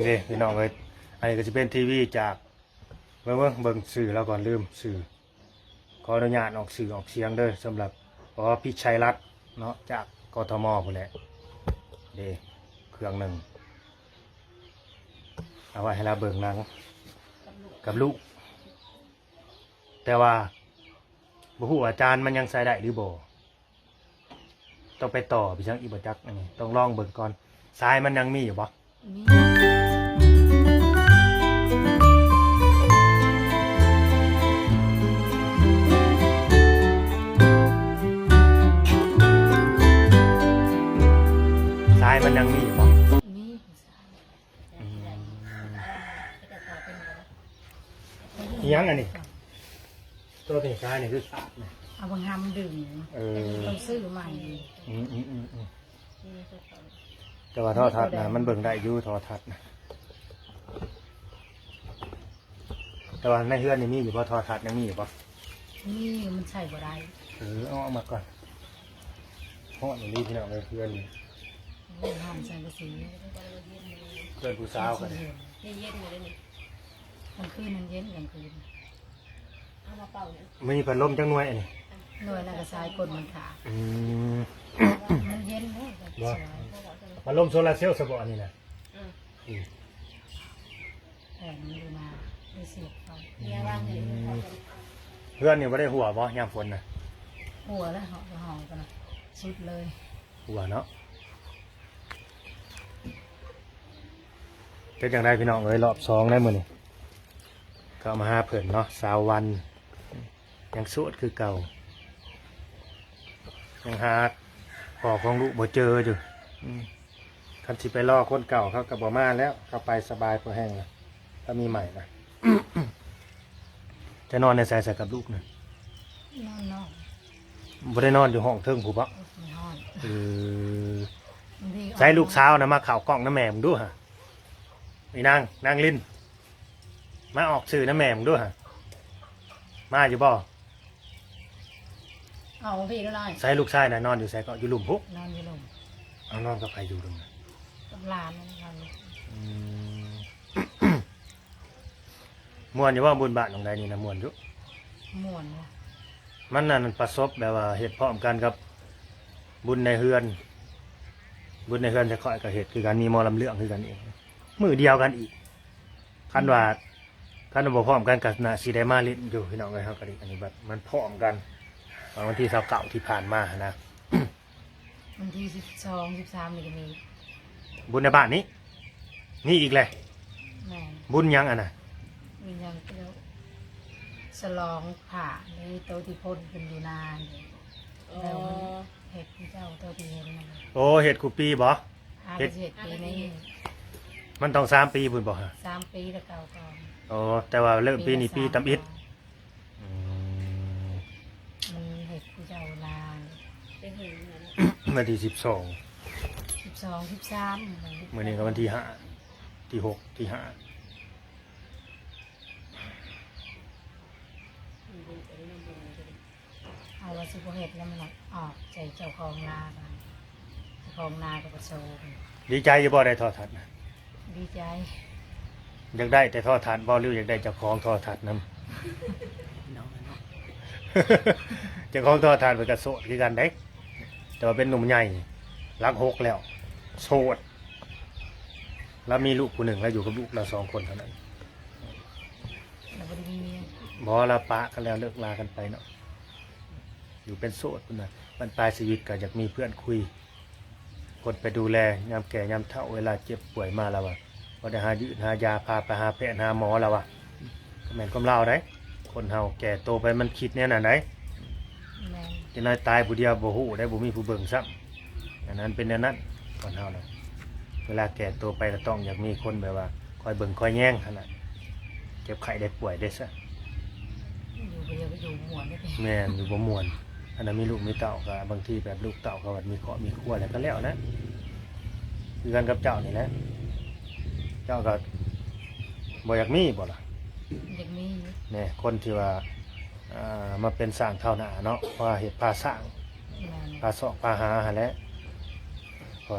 นี่พี่น้องเอ้ยอันนี้ก็จะเป็นทีวีจากเบิ่งเบิ่งเบิ่งสื่อแล้วก่อนลืมสื่อขออนุญาตออกสื่อออกเสียงเด้อสำหรับเพราะว่าพี่ชัยรัตน์เนาะจากกทมพุ่นแหละเด้เครื่องหนึ่งเอาไว้ให้เราเบิ่งหนังกับลูก แต่ว่าบ่ฮู้อาจารย์มันยังใส่ได้หรือบ่ต้องไปต่อพี่ช่างอีบจักอันนี้ต้องลองเบิ่งก่อนสายมันยังมีอยู่บ่ นี่สายมันยังมีอยู่บ่นี่อืมอิหยังอันนี้ตัวนี้สายนี่คือสายนี่เอาบางหามดึงเออ ต้องซื้อใหม่อืมอืมอืมอืม แต่ว่าโทอทัศน์นะมันเบิ่งได้อยู่โทอทัศน์นะแต่ว่าในเฮือนนี่มีอยู่บ่โทอทัศน์ยังมีอยู่บ่นี่มันใส่บ่ได้เออเอาออกมาก่อนเพราะอย่างนี้พี่น้องเลยเพื่อนโอ้ยห้ามใส่กระสีเพื่อนผู้สาวกันเย็นๆเลยนี่กลางคืนมันเย็นกลางคืนมีพัดลมจังหน่วยอันนี้หน่วยแล้วก็สายกดมันขาดอืมมันเย็นเลยแบบสวย พัดลมโซลาร์เซลล์สบอันนี้นะอืมแผ่นมันดูมาไม่เสียบไฟเพื่อนนี่ไม่ได้หัวบ่ยามฝนนะหัวแล้วเหาะหองกันนะสุดเลยหัวเนาะเป็นอย่างไรพี่น้องเอ้ยรอบสองได้มือนี่ก็เอามาหาเผื่นเนาะสาววันยังโสวดคือเก่ายังหาพอของลูกบ่เจออยู่อืม คันสิไปล่อคนเก่าเขากับบ่มาแล้วเขาไปสบายพอแห้งแล้วถ้ามีใหม่นะ จะนอนในสายใส่กับลูกนะนอนนอกบ่ได้นอนอยู่ห้องเทิงผู้ปะไม่ห้อนเออบางทีออกใช้ลูกสาวนะมาข่าวกล้องน้ำแม่มึงดูฮะไอ้นางนางลินมาออกสื่อน้ำแม่มึงดูฮะมาอยู่บ่เอาพี่ก็ได้ใช้ลูกชายนะนอนอยู่ใส่ก็อยู่หลุมพุกนอนอยู่ลงเอานอนกับใครอยู่ตรงนั้น กับหลานนั่นนอนอยู่อืม ม่วนอยู่ว่าบุญบาทของใดนี่นะม่วนอยู่ม่วนว่ะมันนั่นมันประสบแบบว่าเหตุพร้อมกันกับบุญในเฮือน บุญในเฮือนจะค่อยกับเหตุคือการมีหมอลำเรื่องคือกันเองมือเดียวกันอีกคันว่าคันว่าบ่พร้อมกันกับนาสีไดมาเล่นอยู่พี่น้องเลยครับกันอีกอันนี้แบบมันพร้อมกันวันที่สาวเก่าที่ผ่านมานะ วันที่สิบสองสิบสามนี่ก็มี บุญในบ้านนี้ นี่อีกเลยแม่นบุญยังอะนะมีอย่างเดียวฉลองผ่าในโตะที่พ่นเป็นอยู่นานเลยแล้วมันเห็ดที่เจ้าโตะที่เห็นมันโอ้เหตุกูปีบ่ อาเฮ็ด เห็ดปีนี้มันต้องสามปีบุญบ่ฮะสามปีแล้วเก่าก่อนโอ้แต่ว่าเริ่มปีนี้ปีตำอิดอืมมันเห็ดที่เจ้านานวันที่สิบสอง สิบสองสิบสามมื่อนี้ก็วันที่ห้าที่หกที่ห้าเอาว่าสิบเห็ดแล้วมันออกใจเจ้าของนากันเจ้าของนากับประโซกันดีใจอยู่บ่ได้ทอดทัดนะดีใจอยากได้แต่ทอดทัดบ่หรืออยากได้เจ้าของทอดทัดนํเจ้าของทอดทัดเป็นกระโสดคือกันได้แต่ว่าเป็นหนุ่มใหญ่รักหกแล้ว โสด แล้วมีลูกคนหนึ่งแล้วอยู่กับลูกเราสองคนเท่านั้นแล้วก็มีเมียบอละปะกันแล้วเลิกลากันไปเนาะอยู่เป็นโสดพุ่นนะมันปลายชีวิตก็อยากมีเพื่อนคุย คนไปดูแลยามแก่ยามเฒ่าเวลาเจ็บป่วยมาแล้ววะว่าได้หายืดหายาพาไปหาแพทย์หาหมอแล้ววะก็แม่นความเล่าได้คนเฮาแก่โตไปมันคิดแน่น่ะไหน แม่นจะนายตายผู้เดียวบ่ฮู้ได้บ่มีผู้เบิ่งซ้ำอันนั้นเป็นแนวนั้น คนเฮานะเวลาแก่โตไปก็ต้องอยากมีคนแบบว่า คอยเบิ่งคอยแย่งขนาดเจ็บไข้ได้ป่วยได้ซะอยู่ไปเดียวก็อยู่หมวนได้ไปแม่นอยู่บ่ม่วนอันนั้นมีลูกมีเต่าก็บางทีแบบลูกเต่าก็แบบมีเคราะห์มีครัวอะไรก็แล้วนะคือกันกับเจ้านี่แหละเจ้าก็บ่อยากมีบ่ล่ะอยากมีอยู่เนี่ยคนที่ว่าอ่ามาเป็นสร้างเท่าหน้าเนาะเพราะว่าเฮ็ดพาสร้างแม่นพาเสาะพาหาหั่นแหละเพราะ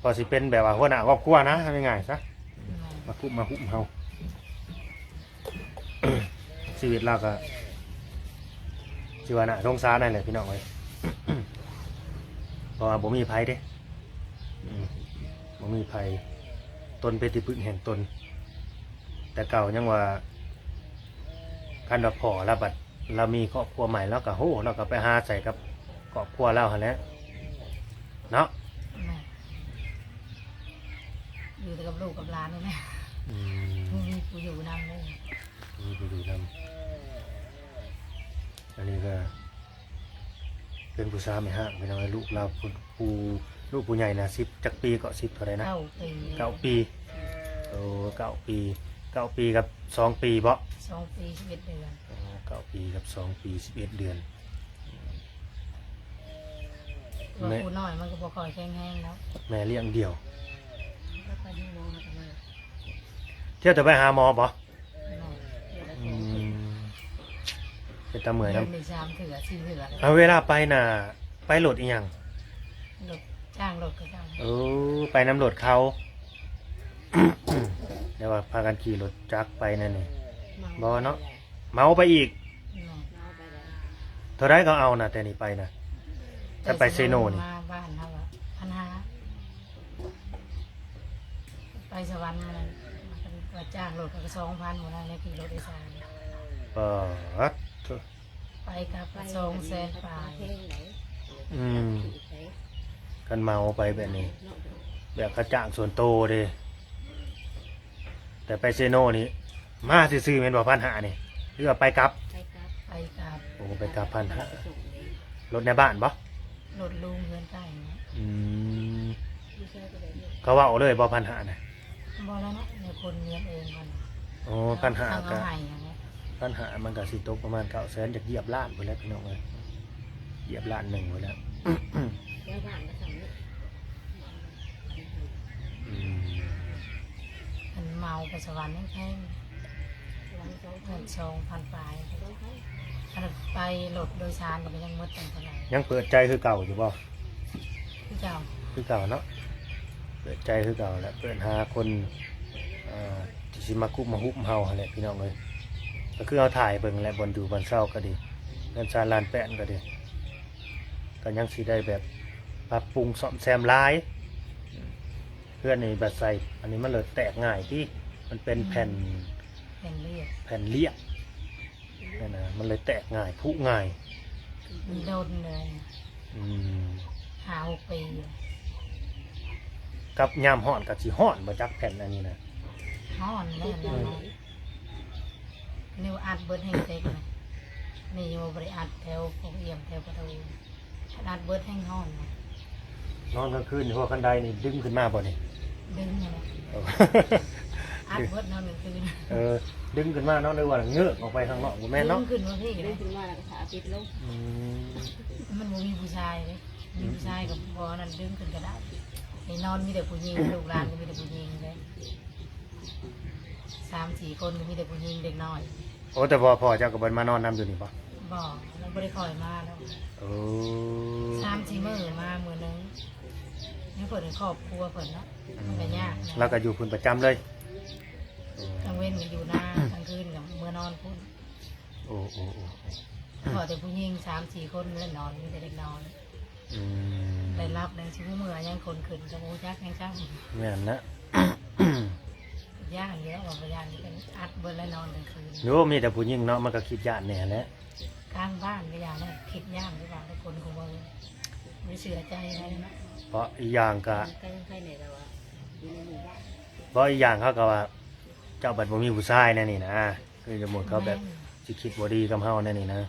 พอสิเป็นแบบว่าหัวหน้าครอบครัวนะทำยังไงซะมาคุบมมาคุบเฮาชีวิตเราก็ชีวานะสงสารนั่นแหละพี่น้องเอ้ยเพราะว่าบ่มีภัยเด้อืมมีภัยตนเป็นที่พึ่งแห่งตน แต่เก่ายังว่าคันเราพอแล้วบัดเรามีครอบครัวใหม่แล้วก็โหเราก็ไปหาใส่กับครอบครัวเราหั่นแหละเนาะ อยู่แต่กับลูกกับหลานนี่แหละอืมมีกูอยู่นำเลยนี่ไปดูนำอันนี้ก็ เป็นผู้สาวไม่ห้างไม่น้อยลูกเราผู้ผู้ลูกผู้ใหญ่นะสิบจักปีก็สิบเท่าไหรนะเก้าปีเก้าปีโอ้เก้าปีเก้าปีกับสองปีบ่ สองปีสิบเอ็ดเดือนอ๋อเก้าปีกับสองปีสิบเอ็ดเดือน ตัวแม่ กูน้อยมันก็บ่ค่อยแข็งแรงแล้วแม่เลี้ยงเดี่ยว แล้วไปที่โมงกันมาเที่ยวแต่ไปหาหมอบ่น้อยอืมเป็นตาเหมือนเดืนะอนในสามเถื่อสี่เถื่อเลยเอาเวลาไปน่ะ ไปโหลดอีหยังรถจ้างรถก็จ้างเออไปน้ำโหลดเขา เดี๋ยวว่าพากันขี่รถจักรไปนั่นนี่ บ่เนาะ เมาไปอีกน้อยเมาไปแล้วเท่าไรก็เอานะแต่นี่ไปนะถ้าไปเซโนนี่ มาบ้านเขาอะพันห้า ไปสวรรค์มันก็จ้างรถก็สองพันหมดแล้วในขี่รถโดยสารเออไปกับสองแสนปลายเพลงไหนอืมไหนกันเมาไปแบบนี้ แบบกระจ่างส่วนโตเด้แต่ไปเซโนนี่มาซื้อๆเป็นบ่พันหานี่หรือว่าไปกลับ ไปครับไปกับโอ้ไปกลับพันหาไปส่งเลยรถในบ้านบ่รถลุงเงินใกล้เนี่ยอืมไม่ใช่ก็เลยเนี่ยเขาว่าเอาเลยบ่พันหานะ บอแล้วเนาะในคนเลี้ยงเองก่อนโอ้พันหาทางก็เอาไห้อย่างเงี้ยพันหามันก็สิตกประมาณเก้าแสนจากเหยียบล้านไปแล้วพี่น้องเอ้ยเหยียบล้านหนึ่งไปแล้ว แล้วบ้านมาทำเนี่ยอืมมันเมาไปสวรรค์นั่นแพงวันสองพัเงินนสองพันปลายสองพันขนาดไปรถโดยสารก็ยังหมดตั้งเท่าไหร่ยังเปิดใจคือเก่าอยู่บ่พี่เจ้าคือเก่าเนาะ เปิดใจคือเก่าแหล้วเปิดหาคนเอ่อที่สิมาคุบมาฮุบเฮาหั่นแหละพี่น้องเลยก็คือเอาถ่ายเบิ่งแหละบนอยู่บนเศร้าก็ดีเงินซานลานแปะนก็ดีก็ยังสิได้แบบปรับปรุงซ่อมแซมหลายอืมเพื่อนนี่แบบใส่อันนี้มันเลยแตกง่ายที่มันเป็นแผ่นเป็นเรียกแผ่นเลียบนั่นนะมันเลยแตกง่ายผุง่ายมันโดนเลยอืมหาหกปี กับยามห่อนกับสิห่อนมาจากแผ่นอันนี้นะห่อนแน่นอนนิวอัดเบิร์ดแห่งเต็กนะนี่อยู่บริอัดแถวพวกเอี่ยมแถวประตูอัดเบิร์ดแห่งห่อนนะนอนกลางคืนหัวกันไดนี่ดึงขึ้นมาบ่นี่ดึงเลยนะเออ อัดเบิร์ดนอนหนึ่งคืนเออ ดึงขึ้นมาเนาะเลยว่าเงือกออกไปข้างนอกบ่แม่นเนาะดึงขึ้นมาพี่เรื่เลองยถึงว่าเราก็ขาปิดลงอืมมันบ่มีผู้ชายเลยมีผู้ชายกับพอนั่นดึงขึ้นก็ได้ ไอ้นอนมีแต่ผู้หญิงลูกหลานก็มีแต่ผู้หญิงเลยสามสี่คนก็มีแต่ผู้หญิงเด็กน้อยโอ้แต่พอพอเจ้าก็บ่มานอนนํอยู่นี่บ่บอกแล้วไม่ได้คอยมาแล้วโอ้สามสี่มื้อมามื้อนึงนี่เปิดในครอบครัวเปิดเนาะมันก็ยากนะแล้วก็อยู่พุ่นประจำเลย กลางเว้นก็อยู่หน้ากลางคืนกับเมื่อนอนพุ่นโอ้โอ้โอ้โอ้ พอแต่ผู้หญิงสามสี่คนเล่นนอนมีแต่เด็กนอน อืมได้รับแรงชิวเมื่อยังคนขึ้นกับโอ้ยักยังช่างแม่นนะ ย่างเยอะกว่าย่างนี่เป็นอัดเบิร์แล้วนอนกลางคืนโยมีแต่ผู้หญิงเนาะมันก็คิดยานแหน่แหละข้างบ้านก็อย่างนั้นคิดย่างหรือเปล่าทุกคนของเมืองไม่เสือใจอะไรนะเพราะอีกอย่างก็ก็ยังใครเนี่ยเราอยู่ในหมู่บ้านเพราะอีกอย่างเขาก็ว่า เจ้าบัดบ่มีผู้ชายแน่นี่นะคือจะหมดเขาแบบสิคิดบ่ดีกับเฮาแน่นี่นะ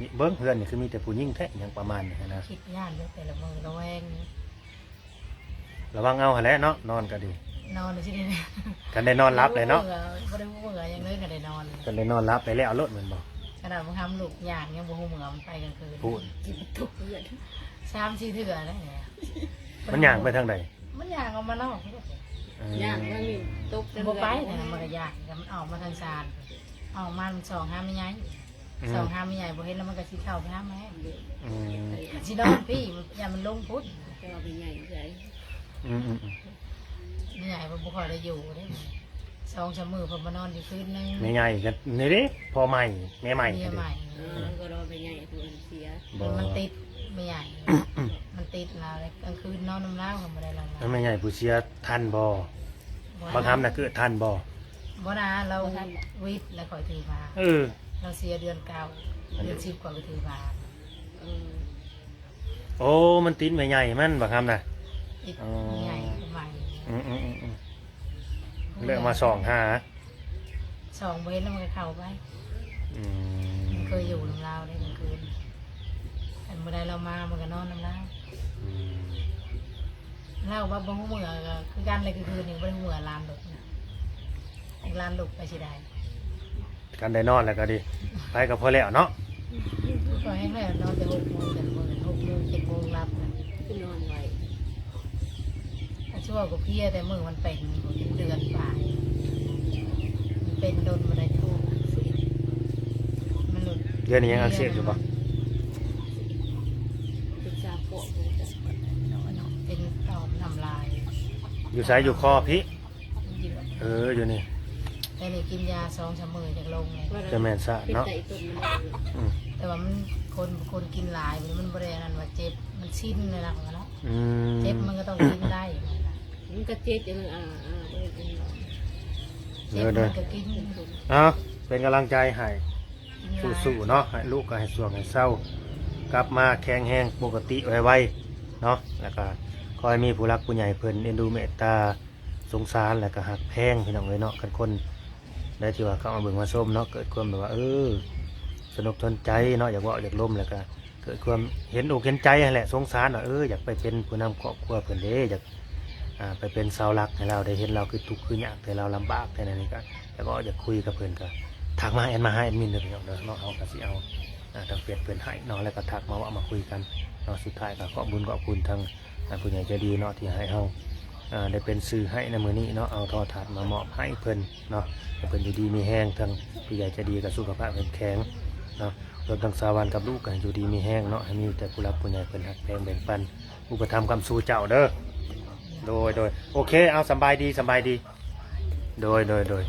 นี่เบิ่งเพื่อนนี่คือมีแต่ผู้หญิงแท้อย่างประมาณนี้นะคิดย่างเยอะแต่ละมือระแวงระวังเอาหั่นแหละเนาะนอนก็ดีนอนเลยที่นี่กันได้นอนรับเลยเนาะไม่ได้พูดเหมือยังเลยก็ได้นอนกันได้นอนรับไปแล้วรถมันบ่ขนาดบางคำลูกย่างยังบูเหมือมันไปกลางคืนพูดกินทุกเพื่อนสามสี่เถื่ออะไรเนี่ยมันย่างไปทางใดมันย่างออกมานอกอืมย่างมันมีตุ๊กบ่ไปเนี่ยมันก็ย่างแต่มันออกมาทางซานออกมามันสองห้าไม่ใหญ่ อืสองมห้าไม่ใหญ่บ่เห็นแล้วมันก็สิเข้าไปห้าแม่อืมสินอนพี่อย่ามันลงพุทธจะเอาไปใหญ่ใหญ่อืมอืมอืมเหนื่อยบ่บ่ค่อยได้อยู่ได้สองชั่วโมงผมมานอนอยู่คืนนึงไม่ใหญ่กันนี่เด้พอใหม่แม่ใหม่เมียเด้ใหม่เออก็รอไปใหญ่ผู้อื่นเสียบ่มันติดไม่ใหญ่ มันติดเราเลยกลางคืนนอนน้ำเล้าเขาไม่ได้ลงแล้วแม่ใหญ่ผู้เชียทันบ่บางคำน่ะคือทันบ่บ่นะเราวิทย์แล้วคอยถือมาเออ เราเสียเดือนเก้าเดือนสิบกว่าไปถือมาเออโอ้มันติดแม่ใหญ่มันบางคำน่ะติดอ๋อใหญ่ใหม่อืมอืมอืมอืมเลือกมาสองหาสองเว้นแล้วมันก็เข้าไปอืมันมเคยอยู่น้ำเล้าได้กลางคืนอันเมื่อใดเรามามันก็นอนน้ำเล้าอืมเล่าว่าบางหัวก็คือการอะไรกลางคืนนี่เป็นหัวลามดุกนะลามดุกไปสิได้ กันได้นอนแล้วก็ดี ไปกับพ่อแล้วเนาะก็ให้แม่นอนแต่หกโมงแต่เมื่อหกโมงเจ็ดโมงรับนะคือนอนไว้ถ้าชั่วกับพี่แต่มือมันเป็นเดือนปลายมันเป็นโดนมาได้ทุกมันหลุดเดือนนี้ยังอักเสบอยู่ปะศึกษาโปะดูจ้ะเป็นต่อมน้ำลาย อยู่สายอยู่คอพี่มันเยอะเอออยู่นี่ แต่นี่กินยาสองสามมือจากลงเลยจะแม่นซะเป็นเนาะไตตุ่มมันอืมแต่ว่ามันคนคนกินหลายมันมันบริเวณนั้นว่าเจ็บมันชิ้นเลยนะของเนาะอืมเจ็บมันก็ต้องกินได้อยู่นะมันก็เจ็บจังอ่าอ่าบ่ได้เป็นหรอกเจ็บมันก็กินเป็นตุ่มเอาเป็นกำลังใจให้กินหลายสู้ๆเนาะให้ลูกก็ให้สวงให้เศร้ากลับมาแข็งแรงปกติไวๆเนาะแล้วก็คอยมีผู้รักผู้ใหญ่เพิ่นเอ็นดูเมตตาสงสารแล้วก็หักแพงพี่น้องเลยเนาะกันคน ได้ที่ว่าเขามาเบิ่งมาส้มเนาะเกิดความแบบว่าเออสนุกทนใจเนาะอยากว่าอยากล้มแล้วก็เกิดความเห็นอกเห็นใจนั่แหละสงสารว่าะเอออยากไปเป็นผู้นำครอบครัวเพิ่นเด้อยากไปเป็นเสาหลักให้เราได้เห็นเราคือทุกข์คือยากแต่เราลำบากแต่นั้นนี่ก็แล้วก็อยากคุยกับเพิ่อนก็ทักมาแอนมาให้แอดมินเด้อพี่น้องเด้อเนาะเอาก็สิเอาทางเฟซเพิ่อนให้เนาะแล้วก็ทักมาว่าเอามาคุยกันเนาะสุดท้ายก็ขอบุญขอบคุณทางผู้ใหญ่ใจดีเนาะที่ให้เฮาอ่า ได้เป็นสื่อให้ในมือนี้เนาะเอาทอถาดมามอบให้เพิ่นเนาะเพิ่นอยู่ดีมีแห้งทั้งผู้ใหญ่จะดีกับสุขภาพเข้มแข็งเนาะรวมทั้งสาวันกับลูกกันอยู่ดีมีแห้งเนาะให้มีแต่ผู้รักผู้ใหญ่เพิ่นหักแพงแบ่งปันอุปถัมภ์คำสู่เจ้าเด้อโดยโดยโอเคเอาสบายดีสบายดี โดยโดยโดย